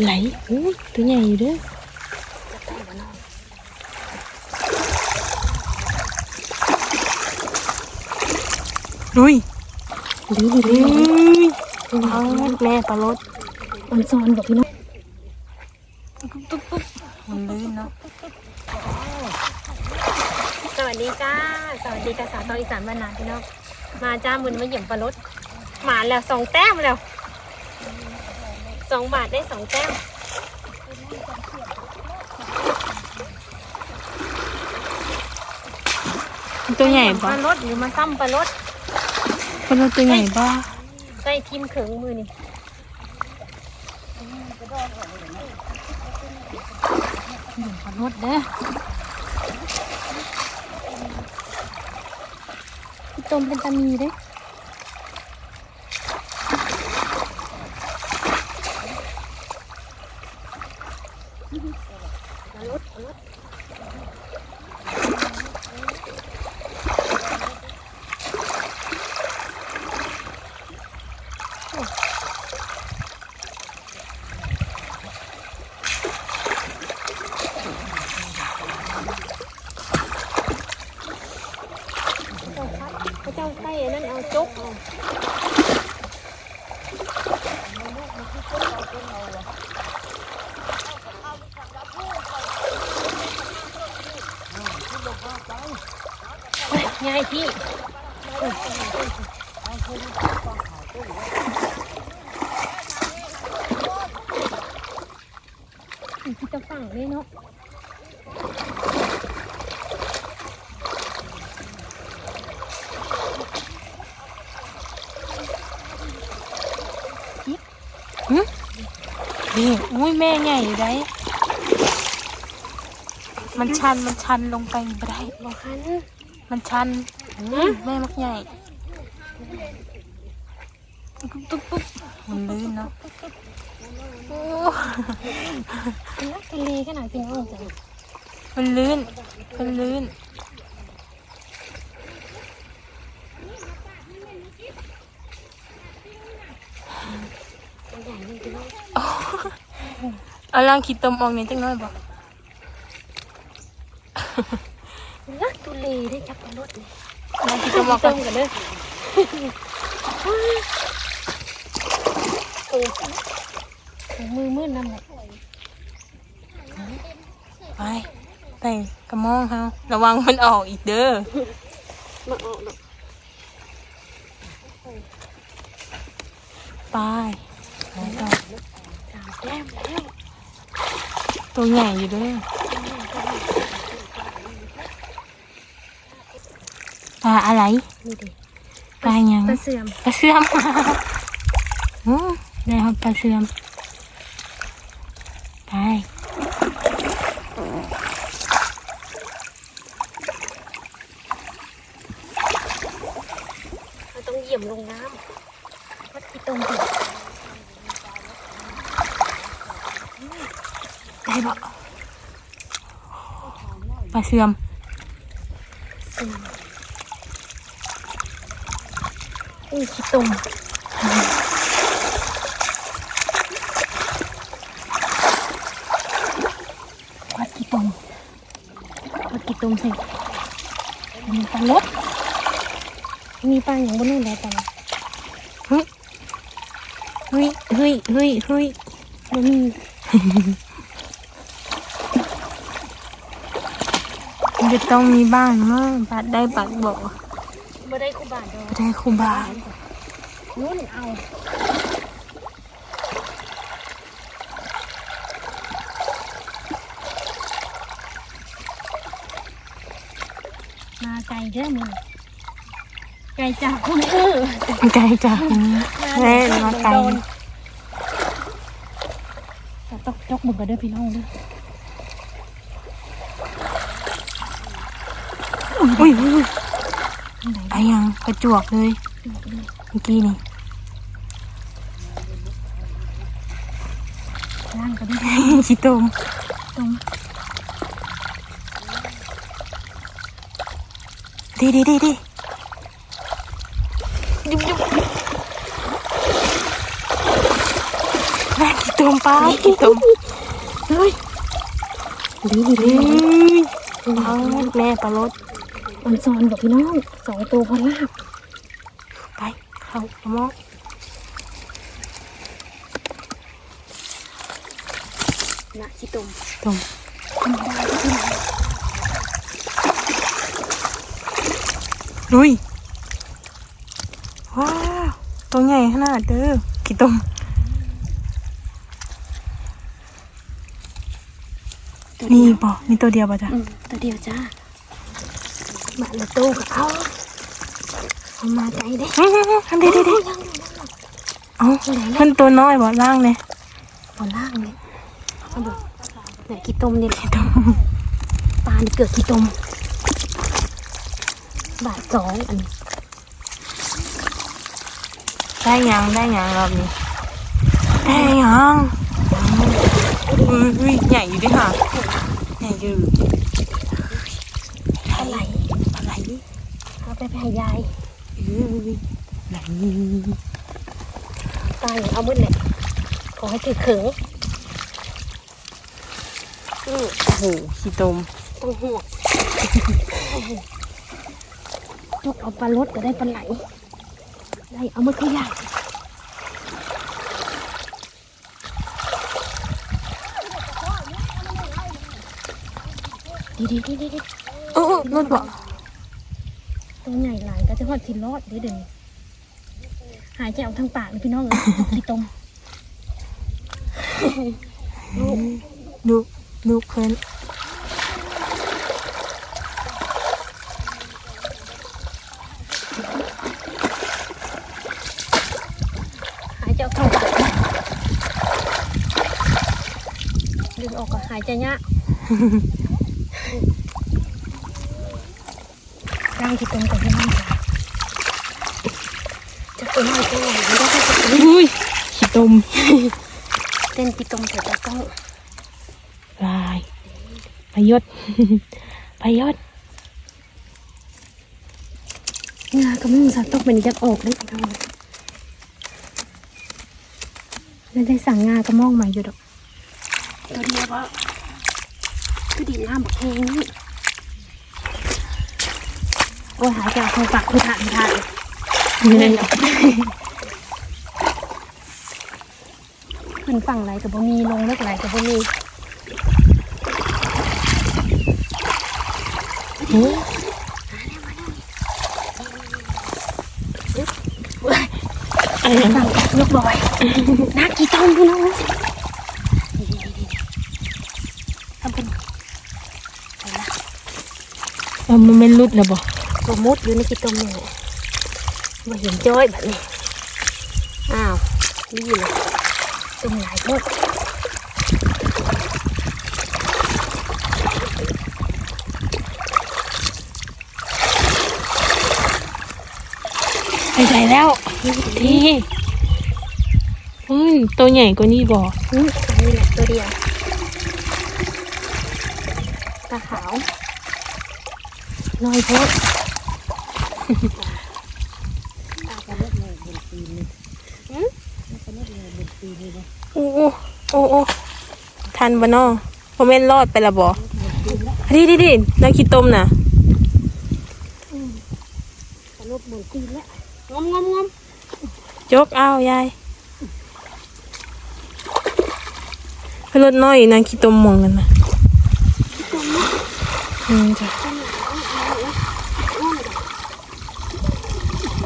อะไรอู้ตัวใหญ่อยู่เด้อดุยดุยดุยเอาแม่ปลาลดมันซอนกับพี่น้องมันลื่นเนาะสวัสดีจ้า สวัสดีกษาตออีสานบ้านนาพี่น้องมาจ้ามือนี้มาเหยียบปลารถหมาแล้วสองแต้มแล้ว สองบาทได้สองแต้มตัวใหญ่ปปะลารถหรือมาซ้ำปลารถปลาลดตัวใหญ่ปะใส่ทิมเขิงมือนี่เหยียบปลารถเด้อพี่ต้มเป็นตามีเด้อ พระเจ้าไส้อันนั้นเอาจกเอาเง่ายพี่พี่จะฝั่งเลยเนาะนี่อุ้ยแม่ใหญ่อยู่ได้ มันชันมันชันลงไปไม่ได้บอคัน มันชันอุ้ยแม่มักใหญ่ปุ๊บปุ๊บปุ๊บมันลื่นเนาะโอ้นักทะเลขนาดพี่น้องจ้ะมันลื่นมันลื่นมันใหญ่จริงพี่น้องเอาล่างขีดตมออกหน่อยจังน้อยบ่ นักทุเลได้จับปลารถเลยล่างขีดตมออกต้กันมกันเด้อโอ้ถุงมือมืดนั่นแหละไปไปกระมองเฮาระวังมันออกอีกเด้อมาออกดอกไปไปต่อสามแก้มแล้วตัวใหญ่อยู่เด้อ ปลาอะไรนี่ดิปลาหยังปลาเสื่อมปลาเสื่อมอืมได้ครับปลาเสื่อมไปเราต้องเหยียบลงน้ำวัดที่ตรงดิได้บ่ปลาเสื่อมเสื่อม อุ้ยขี้ตมวัดขี้ตมวัดขี้ตมสิมีปลารถมีปลาอย่างบนนู่นแล้วแต่ละเฮ้ยเฮ้ยเฮ้ยเฮ้ยเฮ้ยบ่มีมันจะต้องมีบ้างมั้งปัดได้ปัดบอก บ่ได้คู่บาทดอกได้ครูบานุ่นเอามาไกลเด้อมึงไกลจากคนอื่นไกลจากนี้แม่มาไกลแต่ต้องยกมือกันเด้อพี่น้องเด้ออุ้ยอุ้ยอุ้ย ไปยังกระจวกเลยเมื่อกี้นี่ล่างกันด้วยชิโตมตรงดีดีดีดียุบยุบแม่ชิโตตุ่มปลากี่ตุ่มเฮ้ยดีดีดีเฮ้ยปลาแม่ปลารส มันซอนบอกพี่น้องสองตัวพอลาบไปเข้าหมอนะขี้ตุ่มตุ่มลุยว้าวตัวใหญ่ขนาดเด้อกี่ตุ่มตัวนี่เดียวปอมีตัวเดียวป่ะจ๊ะอืมตัวเดียวจ้า บาทลตู้กับเขาเอามาใจได้เฮ้ยๆๆทำดีดีดีเอ้ามันตัวน้อยบ่ล่างเนี่ยบนล่างเลยเอาดูเนี่ยขี้ต้มนี่แหละตุ่มปลานี่เกิดขี้ต้มบาทสองอันได้ยังได้ยังรอบนี้ได้ยังอุ้ยอุ้ยใหญ่อยู่ด้วยค่ะใหญ่อยู่ อะไร อะไร เอาไปให้ยายอุ้ยไหนตายเอามืดเลยขอให้ถือเขิงโอ้โหขี้ตมต้องห่วงยกเอาปลาลดก็ได้ปลาไหล ได้เอามาขยายดีดีดีดีดีโอ้รถบ่ ตัวใหญ่หลายก็จะหอดสิรอดเดี๋ยวเดี๋ยวนี้หายใจออกทางปากเลยพี่น้องเลยขี้ตมดูดูเพิ่นหายใจออกทางปากดึงออกก็หายใจยากางขี้ตมกับพี่น้องจ้ะจะตัวน้อยตัวใหญ่ไม่ได้แค่ตัวนี้อุ้ยขี้ตมเต้นขี้ตมเถอะจะต้องลายพยศพยศงาก็ไม่มีสัตว์ตกมันจะออกได้พี่น้องแล้วได้สั่งงากระมองใหม่อยู่ดอกตัวเดียวว่าก็ดีน้ำบักแหงนี่ โอ้ยหายใจออกทางปากคือถ่านถ่านนี่ขึ้นฝั่งไหลกับบ่มีลงเลิกไหลกับบ่มีโอ้อะไรนะฝั่งยกบ่อยนักกี่ต้นพี่น้องเลยทำเป็นเอามันไม่รุดแล้วบ่ตั วมุดอยู่ในกี่ต้นนี่แหละมาเห็นจ้อยแบบนี้อ้าวนี่เลยต้นหลายโทษไปใจแล้วนี่อุ้ยตัวใหญ่กว่านี้บ่อืมอันนี้แหละตัวเดียวตาขาวน้อยโพด โอ้โอ้โอ้โอ้ทันบ่เนาะโมเมนรอดไปละบ่ดิดิดินักขี้ตมน่ะตลบเหมือนตีนแล้วงอมงอมงอมยกเอายายให้รถน้อยนางขี้ตมมองกันนะอืมจ้ะ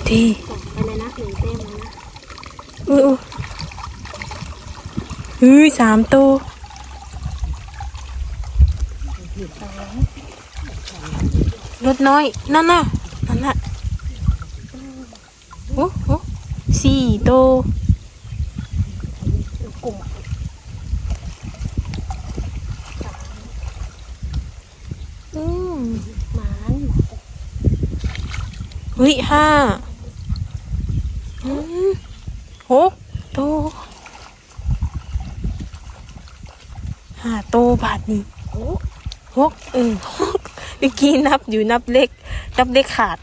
ทีไปเลยนะหนึ่งเต็มเลยนะอุ้ยอุ้ยอุ้ยสามตัวรถน้อย นั่นน่ะ นั่นน่ะโอ้โหสี่ตัวกลุ่มอะอืมหมานวิห้าอืม หกโตวห้าโตวบาทนี่โอ้หกเออหกเมื่อกี้นับอยู่นับเลขนับเลขขาด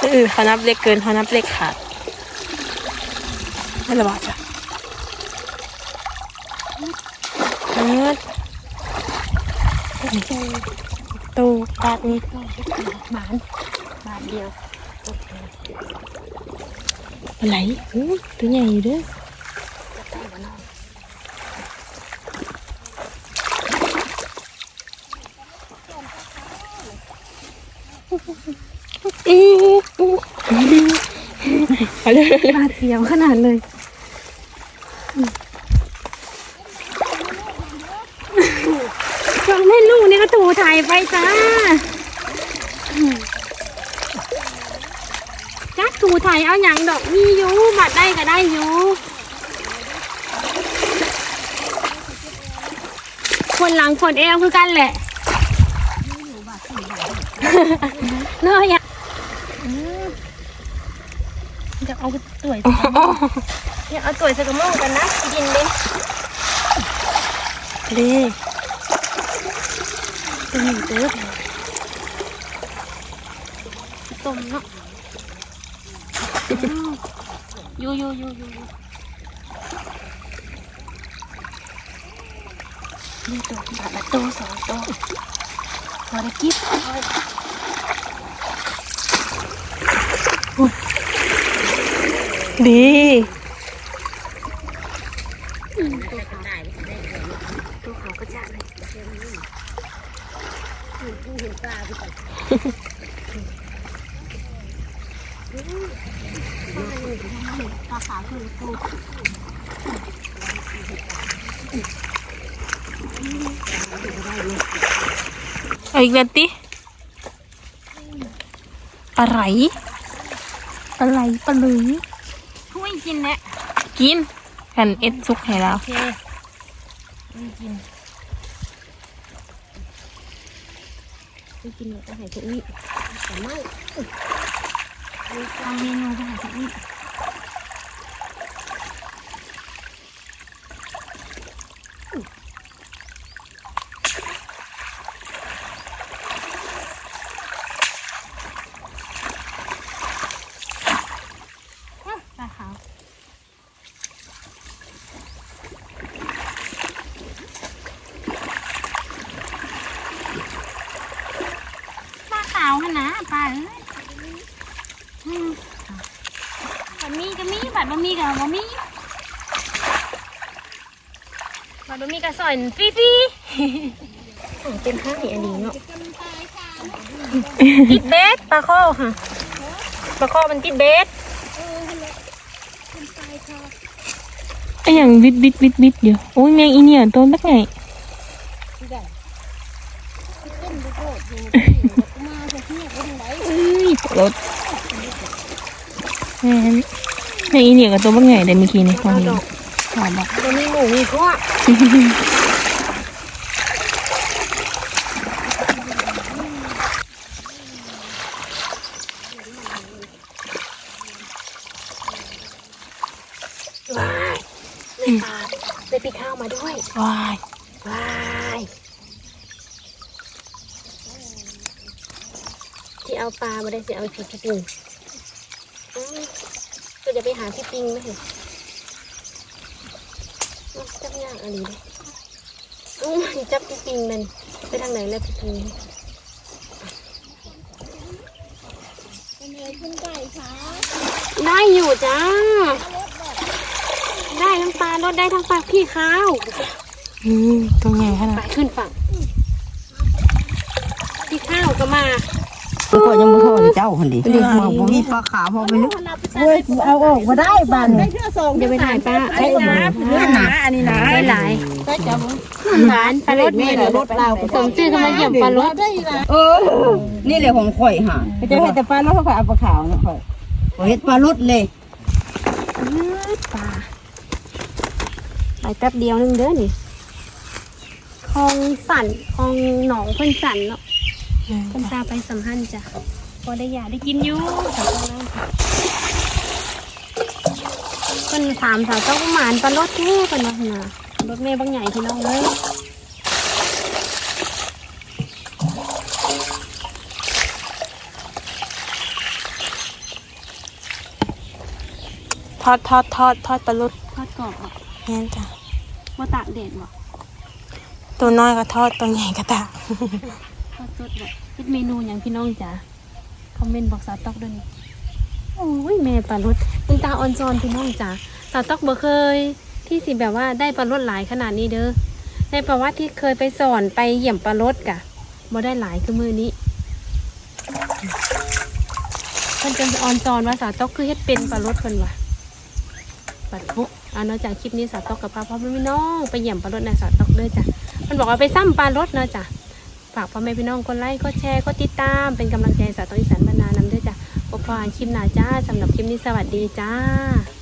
เอเขานับเล็กเกินเขานับเล็กขาดไม่ระบาดจ้ะเออ ตูปาดนี่หมานบาทเดียวอะไรอู้ตัวใหญ่อยู่เด้วยได้บ่น้องอู้อู้เอาเลยบาทเดียวขนาดเลยชมให้ลูกนี่ก็ถูถ่ายไปจ้าจักถูถ่าย เอาอย่างดอกมีอยู่บัตรได้ก็ได้อยู่คนหลังคนเอวคือกันแหละเนอะอย่าจะเอาตัวใส่กระเนี่ยเอาตัวใส่กระโม่กันนะกินดิเด้ตัวหนึ่งเติบต้มเนาะ อยู่อยู่อยู่อยู่นี่ตัวบาทละตัวสองตัวพอได้กิบดี ตัวเขาก็จะเลย เอาอีกแล้วติอะไร อะไรปลาหลือช่วยกินแหละกินกันเอ็ดซุกให้เราโอเคไม่กินไม่กินเนี่ยต้องหายทุกนี่แต่ไม่ทำเมนูต้องหายทุกนี่ปลาขาว ปลาขาวหั่นนะปลาเอ้ยอืมบัดมีก็มีบัดบ่มีก็บ่มี บัดบ่มีก็สอนฟรีๆโอ้เป็นข้าวอันนี้เนาะติดเบสปลาข้อค่ะปลาข้อมันติดเบสไอ้อย่างวิดวิดวิดวิดอยู่โอ้ยแมงอีเนี่ยตัวบักไงเอ้ยรถแม่นแมงอีเนี่ยกับตัวบักไงเดี๋ยวเมื่อกี้นี่ฟังอยู่ถามบอกตัว มูมีพวกว้ายปลาไปีข้าวมาด้วยวายว้ายที่เอาปลามาได้สิเอาพี่ปิงก็จะไปหาพี่ปิงไหมเหรออืม จับยากอะไรเลยอืมจับพี่ปิงมันไปทางไหนแล้วพี่ปิงได้อยู่จ้า ได้ทั้งปลารถได้ทั้งปลาพี่ข้าวอืมตัวใหญ่ขนาไปดขึ้นฝั่ง พี่ข้าวก็มาก็ยังบ่พอเจ้าคนดีบอกบ่มีปลาขาวพอไปลึกเว้ยเอาออกมาได้บ้านนี่เดี๋ยวไปถ่ายป้าไอ้นะนะ อันนี้นะได้หลายหลานปลารถแม่รถเราสมชื่อเขามาเหยียบปลารถได้นะเออ นี่แหละของข่อยห่าจะให้แต่ปลาแล้วเขาเอาปลาขาวนะค่อยข่อยเฮ็ดปลาลดเลยปลาไปแป๊บเดียวนึงเด้อนี่คลองสั่นคลองหนองเพิ่นสั่นเนาะเพิ่นตาไปสัมพันธ์จ้ะพอได้ยาได้กินอยู่สาวต้องเพิ่นถามสาวเจ้ากุมารปลารถแม่เพิ่นว่าน่ะรถแม่บางใหญ่พี่น้องเอ้ยทอดทอดทอดทอดปลาลุดทอดกรอบบ่แม่นจ้ะบ่ตากแดดบ่ตัวน้อยก็ทอดตัวใหญ่ก็ตากทอดสดบ่คิดเมนูหยังพี่น้องจ๋าคอมเมนต์บอกสาวตอกด้วยนี่ โอ้ยแม่ปลารสคุณตาออนซอนพี่น้องจ๋าสาวตอกบ่เคย ที่สิแบบว่าได้ปลารสหลายขนาดนี้เด้อในประวัติที่เคยไปสอนไปเยี่ยมปลารสกะบ่ได้หลายคือมือนี้เพิ่นจะออนซอนว่าสาวตอกคือเฮ็ดเป็นปลารสเพิ่นว่ะปัดฟุเอาเนาะจากคลิปนี้สาวตอกกับป้าพ่อแม่พี่น้องไปเยี่ยมปลารถนะสาวตอกเด้อจ้ะมันบอกว่าไปซ้ำปลารถเนาะจ้ะฝากพ่อแม่พี่น้องกดไลค์กดแชร์กดติดตามเป็นกำลังใจสาวตอกอีสานบรรณานำเด้อ พบกันคลิปหน้าจ้าสำหรับคลิปนี้สวัสดีจ้า